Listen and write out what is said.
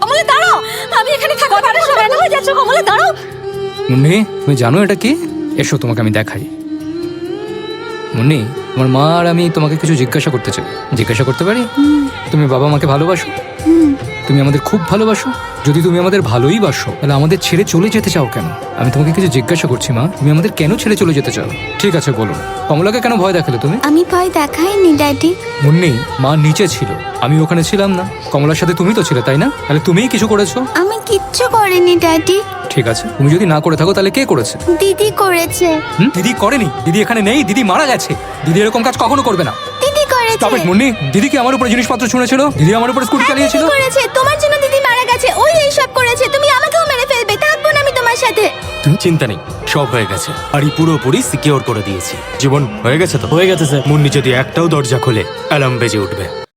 কমলা দাঁড়াও। আমি এখানে থাকতে পারব না। কেন হয়ে যাচ্ছ কমলা দাঁড়াও। মুন্নি তুমি জানো এটা কি? এসো তোমাকে আমি দেখাই। মুন্নি আমার মা আর আমি তোমাকে কিছু জিজ্ঞাসা করতে চাই। জিজ্ঞাসা করতে পারি? তুমি বাবা মাকে ভালোবাসো তুমি আমাদের খুব ভালোবাসো। যদি তুমি আমাদের ভালোই বাসো তাহলে আমাদের ছেড়ে চলে যেতে চাও কেন? আমি তোমাকে কিছু জিজ্ঞাসা করছি মা। তুমি আমাদের কেন ছেড়ে চলে যেতে চাও? ঠিক আছে বলো। কমলাকে কেন ভয় দেখালে তুমি? আমি ভয় দেখাইনি ড্যাডি। মুন্নি মা নিচে ছিল। আমি ওখানে ছিলাম না। কমলার সাথে তুমি তো ছিলে তাই না? তাহলে তুমিই কিছু করেছ? আমি কিচ্ছু করিনি ড্যাডি। ঠিক আছে। তুমি যদি না করে থাকো তাহলে কে করেছে? দিদি করেছে। হুম? দিদি করেনি। দিদি এখানে নেই দিদি মারা গেছে। দিদি এরকম কাজ কখনো করবে না। করেছে? তবে মুন্নি দিদি কি আমার উপরে জিনিসপত্র ছুঁড়েছিল? দিদি আমার উপরে স্কুটি চালিয়েছিল? করেছে। তোমার জন্য দিদি মারা গেছে। ওই এইসব করেছে। তুমি আমাকেও মেরে ফেলবে। থাকব না আমি তোমার সাথে। চিন্তা নেই সব হয়ে গেছে। বাড়ি পুরোপুরি সিকিওর করে দিয়েছি। জীবন হয়ে গেছে তো? হয়ে গেছে স্যার। মুন্নি যদি একটাও দরজা খোলে অ্যালার্ম বেজে উঠবে।